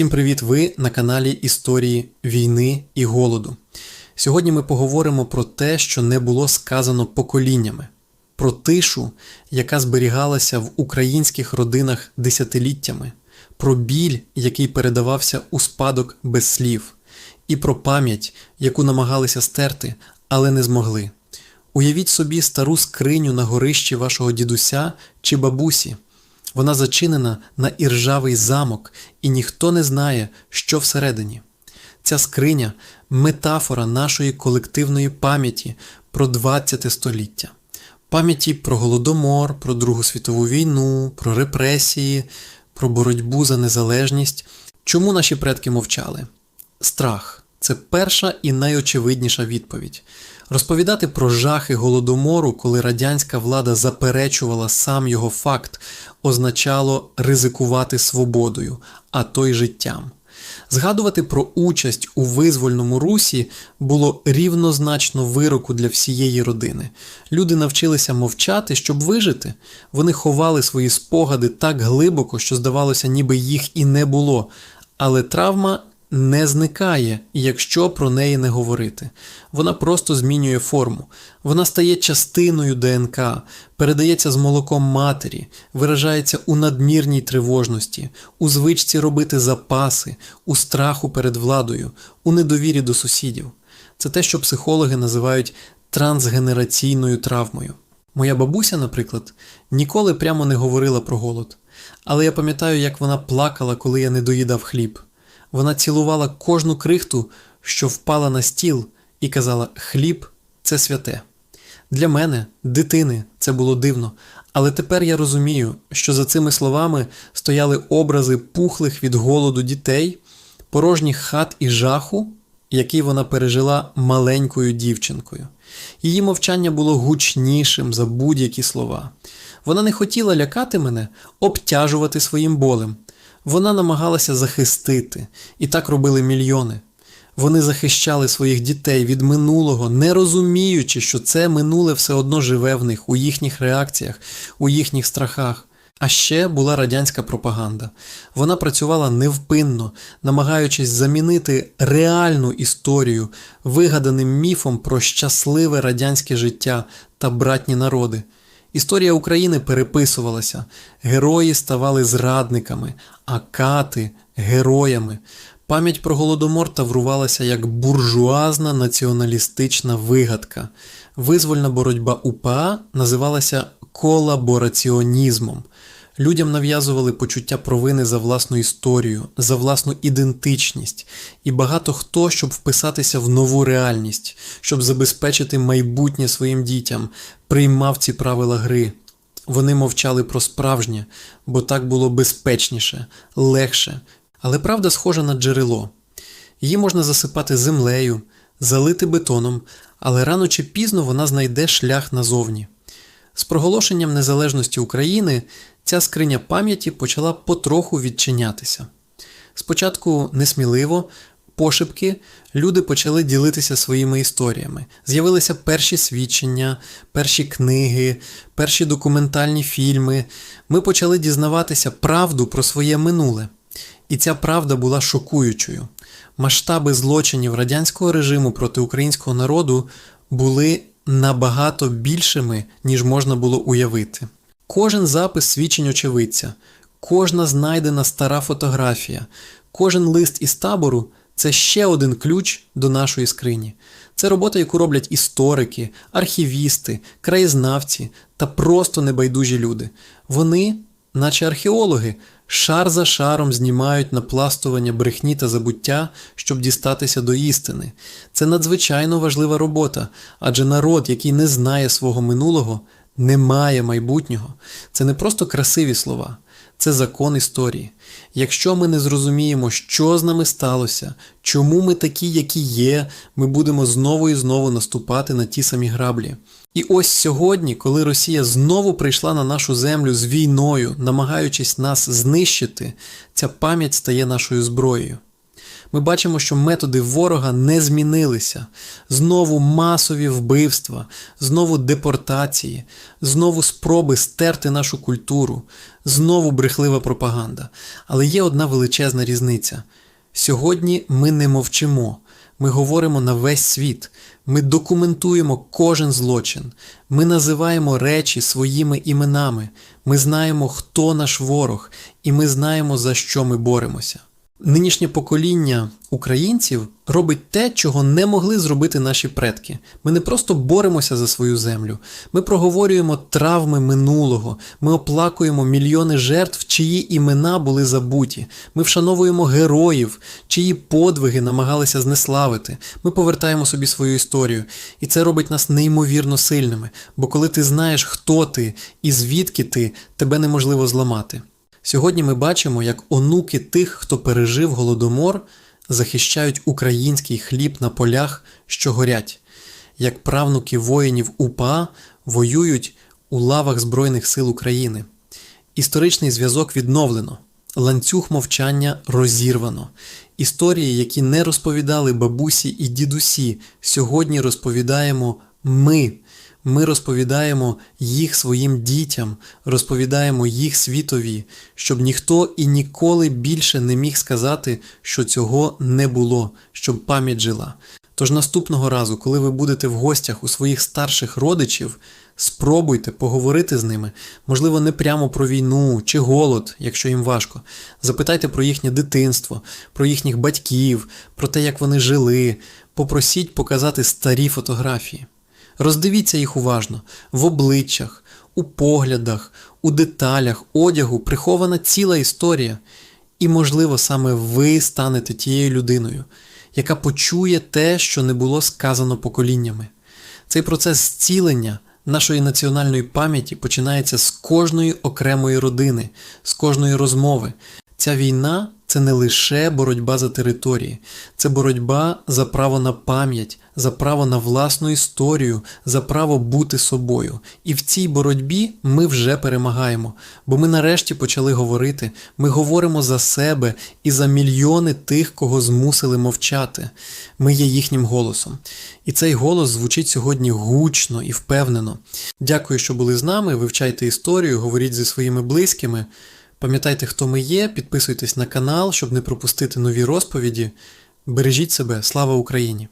Всім привіт! Ви на каналі Історії війни і голоду. Сьогодні ми поговоримо про те, що не було сказано поколіннями, про тишу, яка зберігалася в українських родинах десятиліттями, про біль, який передавався у спадок без слів, і про пам'ять, яку намагалися стерти, але не змогли. Уявіть собі стару скриню на горищі вашого дідуся чи бабусі. Вона зачинена на іржавий замок, і ніхто не знає, що всередині. Ця скриня метафора нашої колективної пам'яті про 20 століття, пам'яті про голодомор, про Другу світову війну, про репресії, про боротьбу за незалежність. Чому наші предки мовчали? Страх це перша і найочевидніша відповідь. Розповідати про жахи голодомору, коли радянська влада заперечувала сам його факт, означало ризикувати свободою, а то й життям. Згадувати про участь у визвольному русі було рівнозначно вироку для всієї родини. Люди навчилися мовчати, щоб вижити. Вони ховали свої спогади так глибоко, що здавалося, ніби їх і не було. Але травма не зникає, якщо про неї не говорити. Вона просто змінює форму. Вона стає частиною ДНК, передається з молоком матері, виражається у надмірній тривожності, у звичці робити запаси, у страху перед владою, у недовірі до сусідів. Це те, що психологи називають трансгенераційною травмою. Моя бабуся, наприклад, ніколи прямо не говорила про голод, але я пам'ятаю, як вона плакала, коли я не доїдав хліб. Вона цілувала кожну крихту, що впала на стіл, і казала: хліб це святе. Для мене, дитини, це було дивно, але тепер я розумію, що за цими словами стояли образи пухлих від голоду дітей, порожніх хат і жаху, який вона пережила маленькою дівчинкою. Її мовчання було гучнішим за будь-які слова. Вона не хотіла лякати мене, обтяжувати своїм болем. Вона намагалася захистити, і так робили мільйони. Вони захищали своїх дітей від минулого, не розуміючи, що це минуле все одно живе в них, у їхніх реакціях, у їхніх страхах. А ще була радянська пропаганда. Вона працювала невпинно, намагаючись замінити реальну історію вигаданим міфом про щасливе радянське життя та братні народи. Історія України переписувалася, герої ставали зрадниками, а кати героями. Пам'ять про голодомор таврувалася як буржуазна націоналістична вигадка. Визвольна боротьба УПА називалася колабораціонізмом. Людям нав'язували почуття провини за власну історію, за власну ідентичність, і багато хто, щоб вписатися в нову реальність, щоб забезпечити майбутнє своїм дітям, приймав ці правила гри. Вони мовчали про справжнє, бо так було безпечніше, легше. Але правда схожа на джерело. Її можна засипати землею, залити бетоном, але рано чи пізно вона знайде шлях назовні. З проголошенням незалежності України ця скриня пам'яті почала потроху відчинятися. Спочатку несміливо, пошепки, люди почали ділитися своїми історіями. З'явилися перші свідчення, перші книги, перші документальні фільми. Ми почали дізнаватися правду про своє минуле. І ця правда була шокуючою. Масштаби злочинів радянського режиму проти українського народу були набагато більшими, ніж можна було уявити. Кожен запис свідчень очевидця, кожна знайдена стара фотографія, кожен лист із табору це ще один ключ до нашої скрині. Це робота, яку роблять історики, архівісти, краєзнавці та просто небайдужі люди. Вони, наче археологи, шар за шаром знімають напластування брехні та забуття, щоб дістатися до істини. Це надзвичайно важлива робота, адже народ, який не знає свого минулого, немає майбутнього. Це не просто красиві слова, це закон історії. Якщо ми не зрозуміємо, що з нами сталося, чому ми такі, які є, ми будемо знову і знову наступати на ті самі граблі. І ось сьогодні, коли Росія знову прийшла на нашу землю з війною, намагаючись нас знищити, ця пам'ять стає нашою зброєю. Ми бачимо, що методи ворога не змінилися. Знову масові вбивства, знову депортації, знову спроби стерти нашу культуру, знову брехлива пропаганда. Але є одна величезна різниця. Сьогодні ми не мовчимо. Ми говоримо на весь світ, ми документуємо кожен злочин, ми називаємо речі своїми іменами, ми знаємо, хто наш ворог, і ми знаємо, за що ми боремося. Нинішнє покоління українців робить те, чого не могли зробити наші предки. Ми не просто боремося за свою землю, ми проговорюємо травми минулого, ми оплакуємо мільйони жертв, чиї імена були забуті. Ми вшановуємо героїв, чиї подвиги намагалися знеславити. Ми повертаємо собі свою історію, і це робить нас неймовірно сильними. Бо коли ти знаєш, хто ти і звідки ти, тебе неможливо зламати. Сьогодні ми бачимо, як онуки тих, хто пережив голодомор, захищають український хліб на полях, що горять, як правнуки воїнів УПА воюють у лавах Збройних сил України. Історичний зв'язок відновлено, ланцюг мовчання розірвано. Історії, які не розповідали бабусі і дідусі, сьогодні розповідаємо ми. Ми розповідаємо їх своїм дітям, розповідаємо їх світові, щоб ніхто і ніколи більше не міг сказати, що цього не було, щоб пам'ять жила. Тож наступного разу, коли ви будете в гостях у своїх старших родичів, спробуйте поговорити з ними, можливо, не прямо про війну чи голод, якщо їм важко. Запитайте про їхнє дитинство, про їхніх батьків, про те, як вони жили. Попросіть показати старі фотографії. Роздивіться їх уважно в обличчях, у поглядах, у деталях, одягу прихована ціла історія. І, можливо, саме ви станете тією людиною, яка почує те, що не було сказано поколіннями. Цей процес зцілення нашої національної пам'яті починається з кожної окремої родини, з кожної розмови. Ця війна це не лише боротьба за території, це боротьба за право на пам'ять, за право на власну історію, за право бути собою. І в цій боротьбі ми вже перемагаємо, бо ми нарешті почали говорити, ми говоримо за себе і за мільйони тих, кого змусили мовчати. Ми є їхнім голосом. І цей голос звучить сьогодні гучно і впевнено. Дякую, що були з нами. Вивчайте історію, говоріть зі своїми близькими. Пам'ятайте, хто ми є, підписуйтесь на канал, щоб не пропустити нові розповіді. Бережіть себе, слава Україні!